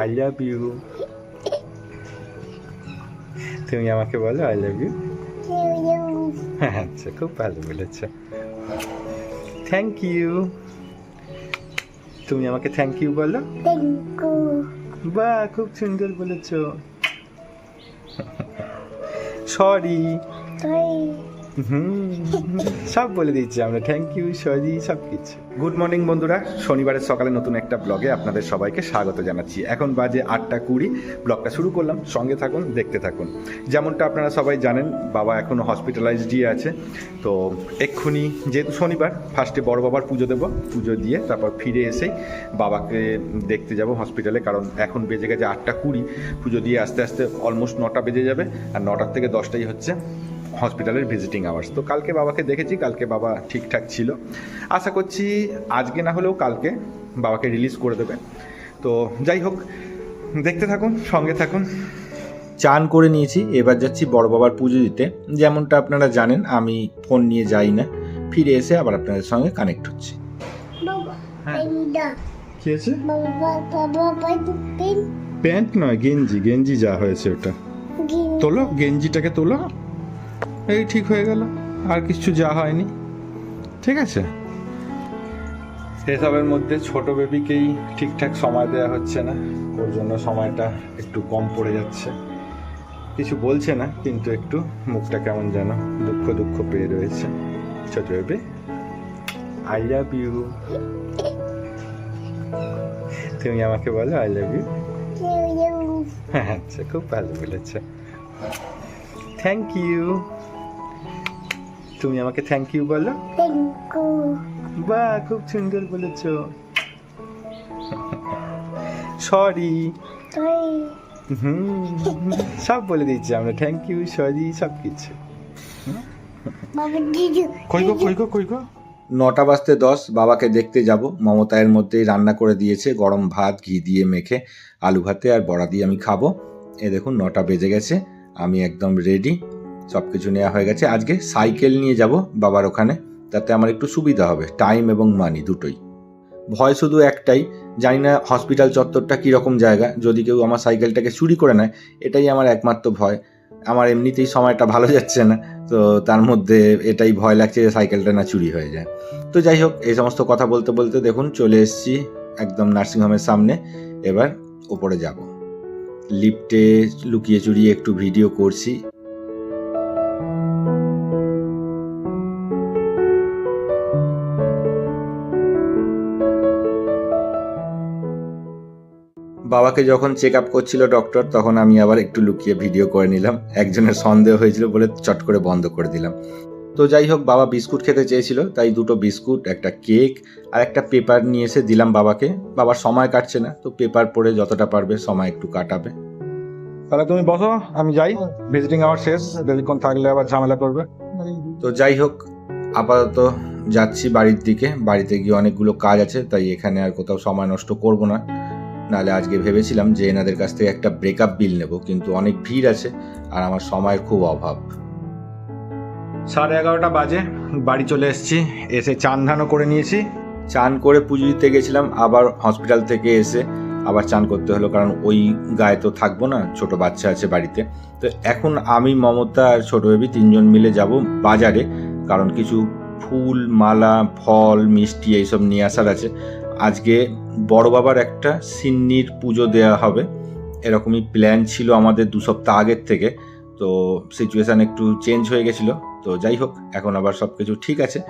I love you তুমি আমাকে বলো আই লাভ ইউ আচ্ছা খুব ভালো বলেছ। থ্যাংক ইউ তুমি আমাকে থ্যাংক ইউ বলো? বাহ খুব সুন্দর বলেছ। সরি সব বলে দিচ্ছি আমরা। থ্যাংক ইউ সরি, সব কিছু। গুড মর্নিং বন্ধুরা। শনিবারের সকালে নতুন একটা ব্লগে আপনাদের সবাইকে স্বাগত জানাচ্ছি। এখন বাজে আটটা কুড়ি। ব্লগটা শুরু করলাম। সঙ্গে থাকুন, দেখতে থাকুন। যেমনটা আপনারা সবাই জানেন, বাবা এখনও হসপিটালাইজডই আছে। তো এক্ষুনি, যেহেতু শনিবার ফার্স্টে বড় বাবার পুজো দেবো। পুজো দিয়ে তারপর ফিরে এসেই বাবাকে দেখতে যাব হসপিটালে কারণ এখন বেজে গেছে আটটা কুড়ি। পুজো দিয়ে আস্তে আস্তে অলমোস্ট নটা বেজে যাবে। আর নটার থেকে দশটাই হচ্ছে। হসপিটালের ভিজিটিং আওয়ার্স তো কালকে বাবাকে দেখেছি কালকে বাবা ঠিকঠাক ছিল। আশা করছি আজকে না হলেও কালকে বাবাকে রিলিজ করে দেবে। তো যাই হোক দেখতে থাকুন সঙ্গে থাকুন। চান করে নিয়েছি এবার যাচ্ছি বড় বাবার পুজো দিতে। যেমনটা আপনারা জানেন আমি ফোন নিয়ে যাই না। ফিরে এসে আবার আপনাদের সঙ্গে কানেক্ট হচ্ছি। কি প্যান্ট নয় গেঞ্জি। গেঞ্জি যা হয়েছে ওটা। তোলো গেঞ্জিটাকে তোলো এই ঠিক হয়ে গেল আর কিছু যা হয়নি। ঠিক আছে? এসবের মধ্যে ছোট বেবিকেই ঠিকঠাক সময় দেওয়া হচ্ছে না। ওর জন্য সময়টা একটু কম পড়ে যাচ্ছে। কিছু বলছে না কিন্তু একটু মুখটা কেমন যেন দুঃখ দুঃখ পেয়ে রয়েছে। ছোট বেবি আই লাভ ইউ তুমি আমাকে বলো আই লাভ ইউ হ্যাঁ আচ্ছা খুব ভালো বলেছে। থ্যাংক ইউ তুমি আমাকে থ্যাংক ইউ বলো। বাহ খুব সুন্দর বলেছ। সরি হুম সব বলে দিচ্ছি আমরা থ্যাংক ইউ সরি সব কিছু। নটা বাজতে দশ বাবাকে দেখতে যাব। মমতায়ের মধ্যেই রান্না করে দিয়েছে গরম ভাত ঘি দিয়ে মেখে আলু ভাতে আর বড়া দিয়ে আমি খাব। এ দেখুন নটা বেজে গেছে আমি একদম রেডি সব কিছু নেওয়া হয়ে গেছে। আজকে সাইকেল নিয়ে যাব বাবার ওখানে। তাতে আমার একটু সুবিধা হবে টাইম এবং মানি দুটোই। ভয় শুধু একটাই, জানি না হসপিটাল চত্বরটা কীরকম জায়গা, যদি কেউ আমার সাইকেলটাকে চুরি করে নেয়, এটাই আমার একমাত্র ভয়। আমার এমনিতেই সময়টা ভালো যাচ্ছে না, তো তার মধ্যে এটাই ভয় লাগছে যে সাইকেলটা না চুরি হয়ে যায়। তো যাই হোক, এই সমস্ত কথা বলতে বলতে দেখুন, চলে এসেছি একদম নার্সিংহোমের সামনে। এবার ওপরে যাব। লিফটে লুকিয়ে চুরিয়ে একটু ভিডিও করছি। বাবাকে যখন চেক আপ করছিল ডক্টর তখন আমি আবার একটু লুকিয়ে ভিডিও করে নিলাম। একজনের সন্দেহ হয়েছিল বলে চট করে বন্ধ করে দিলাম। তো যাই হোক বাবা বিস্কুট খেতে চেয়েছিল তাই দুটো বিস্কুট একটা কেক আর একটা পেপার নিয়ে এসে দিলাম বাবাকে। বাবার সময় কাটছে না তো পেপার পড়ে যতটা পারবে সময় একটু কাটাবে। তাহলে তুমি বসো আমি যাই। ভিজিটিং আওয়ার শেষ বেশিক্ষণ থাকলে আবার ঝামেলা করবে। তো যাই হোক আপাতত যাচ্ছি বাড়ির দিকে। বাড়িতে গিয়ে অনেকগুলো কাজ আছে তাই এখানে আর কোথাও সময় নষ্ট করব না। নাহলে আজকে ভেবেছিলাম যে এনাদের কাছ থেকে একটা ব্রেকআপ বিল নেব কিন্তু অনেক ভিড় আছে আর আমার সময়ের খুব অভাব। সাড়ে এগারোটা বাজে বাড়ি চলে এসেছি এসে চান ধানও করে নিয়েছি। চান করে পুজো দিতে গেছিলাম আবার হসপিটাল থেকে এসে আবার চান করতে হলো কারণ ওই গায়ে তো থাকব না ছোট বাচ্চা আছে বাড়িতে। তো এখন আমি মমতা আর ছোট বেবি তিনজন মিলে যাব বাজারে কারণ কিছু ফুল মালা ফল মিষ্টি এইসব নিয়ে আসার আছে। আজকে বড় বাবার একটা সিন্নির পুজো দেওয়া হবে। এরকমই প্ল্যান ছিল আমাদের দু সপ্তাহ আগের থেকে। তো সিচুয়েশান একটু চেঞ্জ হয়ে গেছিল। তো যাই হোক, এখন আবার সব কিছু ঠিক আছে।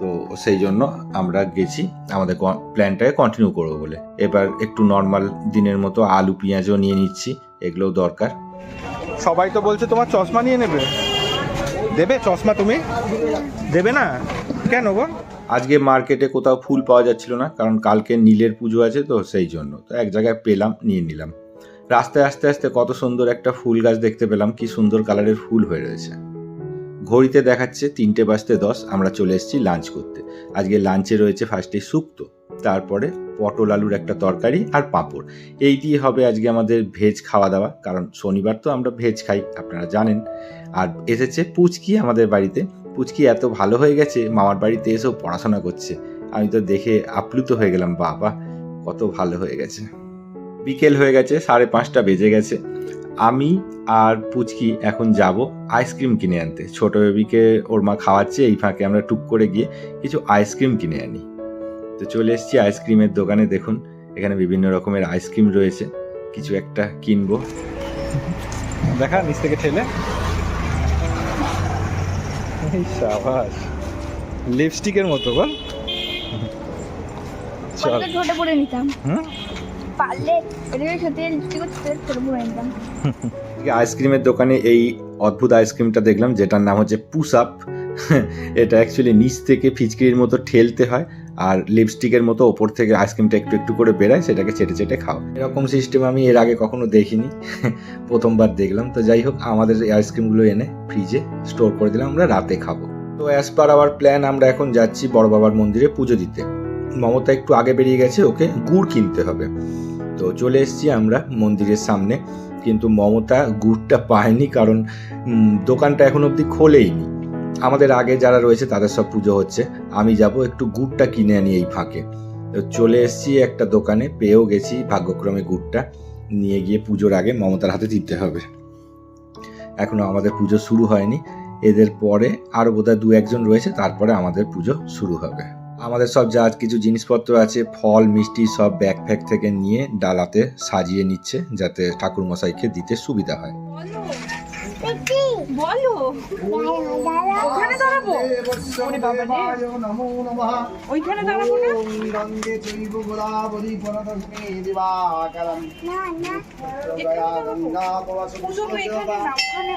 তো সেই জন্য আমরা গেছি। আমাদের প্ল্যানটাকে কন্টিনিউ করব বলে। এবার একটু নর্মাল দিনের মতো আলু পেঁয়াজও নিয়ে নিচ্ছি। এগুলোও দরকার। সবাই তো বলছে তোমার চশমা নিয়ে নেবে। দেবে চশমা তুমি? দেবে না? কেন গো? আজকে মার্কেটে কোথাও ফুল পাওয়া যাচ্ছিল না, কারণ কালকে নীলের পুজো আছে তো সেই জন্য। তো এক জায়গায় পেলাম, নিয়ে নিলাম। রাস্তায় আস্তে আস্তে কত সুন্দর একটা ফুল গাছ দেখতে পেলাম, কি সুন্দর কালারের ফুল হয়ে রয়েছে। ঘড়িতে দেখাচ্ছে তিনটে বাজতে দশ, আমরা চলে এসেছি লাঞ্চ করতে। আজকে লাঞ্চে রয়েছে ফার্স্টে শুক্তো তারপরে পটল আলুর একটা তরকারি আর পাঁপড়। এই দিয়ে হবে আজকে আমাদের ভেজ খাওয়া দাওয়া কারণ শনিবার তো আমরা ভেজ খাই, আপনারা জানেন। আর এসেছে পুচকি আমাদের বাড়িতে পুচকি এত ভালো হয়ে গেছে, মামার বাড়িতে এসেও পড়াশোনা করছে। আমি তো দেখে আপ্লুত হয়ে গেলাম, বাবা, কত ভালো হয়ে গেছে। বিকেল হয়ে গেছে, সাড়ে পাঁচটা বেজে গেছে। আমি আর পুচকি এখন যাব আইসক্রিম কিনে আনতে। ছোট বেবিকে ওর মা খাওয়াচ্ছে, এই ফাঁকে আমরা টুক করে গিয়ে কিছু আইসক্রিম কিনে আনি। তো চলে এসেছি আইসক্রিমের দোকানে, দেখুন, এখানে বিভিন্ন রকমের আইসক্রিম রয়েছে। কিছু একটা কিনবো। দেখা, নিচ থেকে ঠেলে। সাবাস। লিপস্টিকের মতো বল চল। ঠোঁটে পরে নিতাম। হুম? পারলে এটাকে সত্যি লিপস্টিক ঠোঁটে পরে নিতাম। আইসক্রিমের দোকানে এই অদ্ভুত আইসক্রিমটা দেখলাম যেটার নাম হচ্ছে পুশ আপ। এটা অ্যাকচুয়ালি নিচ থেকে ফিচকিরির মতো ঠেলতে হয়। আর লিপস্টিকের মতো ওপর থেকে আইসক্রিমটা একটু একটু করে বেরায়, সেটাকে চেটে চেটে খাও এরকম সিস্টেম আমি এর আগে কখনো দেখিনি। প্রথমবার দেখলাম। তো যাই হোক, আমাদের আইসক্রিমগুলো এনে ফ্রিজে স্টোর করে দিলাম, আমরা রাতে খাব। তো অ্যাজ পার আওয়ার প্ল্যান আমরা এখন যাচ্ছি বড় বাবার মন্দিরে পুজো দিতে। মমতা একটু আগে বেরিয়ে গেছে, ওকে গুড় কিনতে হবে। তো চলে এসেছি আমরা মন্দিরের সামনে। কিন্তু মমতা গুড়টা পায়নি, কারণ দোকানটা এখন অবধি খোলেইনি। আমাদের আগে যারা রয়েছে তাদের সব পুজো হচ্ছে। আমি যাব একটু গুড়টা কিনে আনি এই ফাঁকে। চলে এসেছি একটা দোকানে, পেয়েও গেছি ভাগ্যক্রমে গুড়টা। নিয়ে গিয়ে পুজোর আগে মমতার হাতে দিতে হবে। এখনও আমাদের পুজো শুরু হয়নি। এদের পরে আরও বোধহয় দু একজন রয়েছে, তারপরে আমাদের পুজো শুরু হবে। আমাদের সব যা কিছু জিনিসপত্র আছে, ফল, মিষ্টি সব ব্যাগ ফ্যাগ থেকে নিয়ে ডালাতে সাজিয়ে নিচ্ছে, যাতে ঠাকুর মশাইকে দিতে সুবিধা হয়। বলো ওখানে দাঁড়াবো ওরে বাবা রে। নমো নমঃ ওইখানে দাঁড়াবো না ওম গঙ্গে চৈব দিবাকরম পুজো তো এখানে না ওখানে।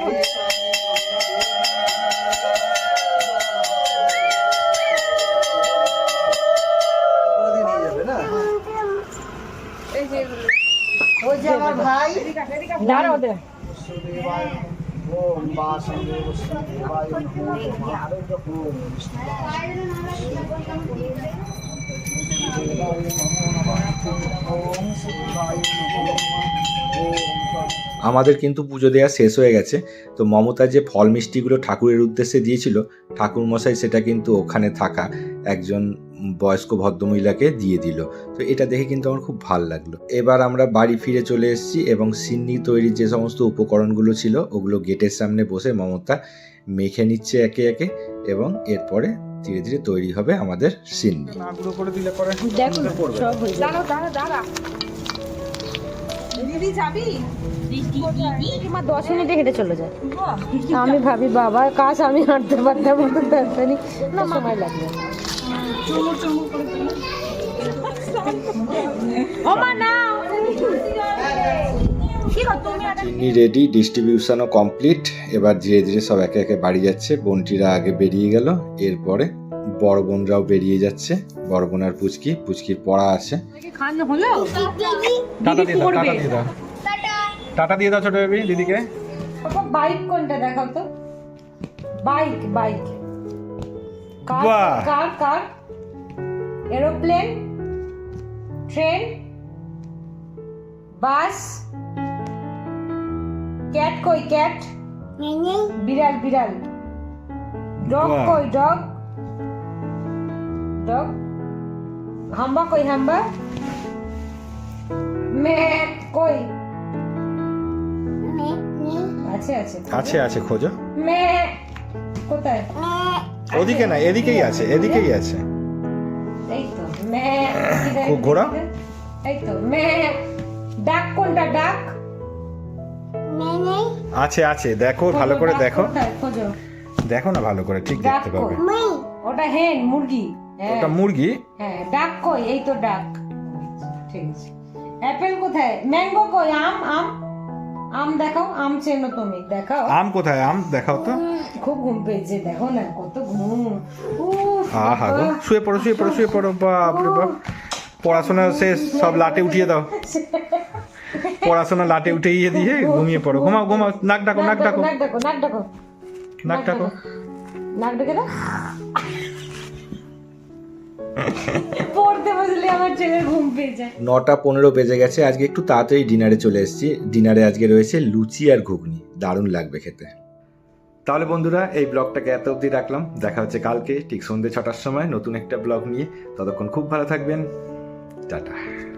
ওই যে আমার ভাই। দাঁড়াও দে। নমো ওম আমাদের কিন্তু পুজো দেওয়া শেষ হয়ে গেছে। তো মমতা যে ফল মিষ্টিগুলো ঠাকুরের উদ্দেশ্যে দিয়েছিল ঠাকুর মশাই সেটা কিন্তু ওখানে থাকা একজন বয়স্ক ভদ্রমহিলাকে দিয়ে দিল। তো এটা দেখে কিন্তু আমার খুব ভালো লাগল। এবার আমরা বাড়ি ফিরে চলে এসেছি এবং সিন্নি তৈরির যে সমস্ত উপকরণগুলো ছিল ওগুলো গেটের সামনে বসে মমতা মেখে নিচ্ছে একে একে এবং এরপরে ধীরে ধীরে তৈরি হবে আমাদের সিন্নি। নাগুলো করে দিলে পরে দেখো সব হয়ে যাবে। দাঁড়া দাঁড়া। দিদি যাবি? মা দশ মিনিটে হেঁটে চলে যায়। আমি ভাবি বাবা কাজ আমি হাঁটতে পারতাম মতো তাড়াতাড়ি না সময় লাগবে। চিনি রেডি ডিস্ট্রিবিউশনও কমপ্লিট এবার ধীরে ধীরে সব একে একে বাড়ি যাচ্ছে। বোনটিরা আগে বেরিয়ে গেল এরপরে বড় বোনরাও বেরিয়ে যাচ্ছে। বড় বোন আর পুচকি পুচকির পড়া আছে। খান হলো? টাটা দিয়ে দাও টাটা দিয়ে দাও টাটা দিয়ে দাও ছোট বেবি দিদিকে। বাইক কোনটা দেখাও তো? Bike bike car car car? Aeroplane train bus cat কই ক্যাট বিড়াল বিড়াল। ডগ কই ডগ ডগ হাম্বা কই হাম্বা? ম্যাট কই? আছে আছে। আছে আছে খোঁজো। কোথায়? ওদিকে না এদিকেই আছে এদিকেই আছে। এই তো ঘোরা? এই তো ডাক কোনটা ডাক? আছে আছে দেখো ভালো করে দেখো। দেখো না ভালো করে ঠিক দেখতে পাবে। ওটা হেন মুরগি। হ্যাঁ। ওটা মুরগি? হ্যাঁ ডাক কই? এই তো ডাক। ঠিক আছে। অ্যাপেল কোথায়? ম্যাঙ্গো কই? আম আম? আম দেখাও আম চেনো তুমি দেখাও। আম কোথায়? আম দেখাও তো। খুব ঘুম পেয়েছে দেখো না কত ঘুম। আহা গো শুয়ে পড়ো শুয়ে পড়ো শুয়ে পড়ো বাপ। রে বাপ পড়াশোনা শেষ সব লাটে উঠিয়ে দাও। পড়াশোনা লাটে উঠিয়ে দিয়ে ঘুমিয়ে পড়ো। ঘুমাও ঘুমাও নাক ডাকো নাক ডাকো নাক ডাকো নাক ডাকো নাক ডাকো নাক ডেকে দাও। পড়তে বসলে আমার ছেলের ঘুম পেয়ে যায়। নটা পনেরো বেজে গেছে, আজকে একটু তাড়াতাড়ি ডিনারে চলে এসেছি। ডিনারে আজকে রয়েছে লুচি আর ঘুগনি, দারুণ লাগবে খেতে। তাহলে বন্ধুরা, এই ব্লগটাকে এত অবধি রাখলাম। দেখা হচ্ছে কালকে, ঠিক সন্ধ্যে ছটার সময় নতুন একটা ব্লগ নিয়ে। ততক্ষণ খুব ভালো থাকবেন। টাটা।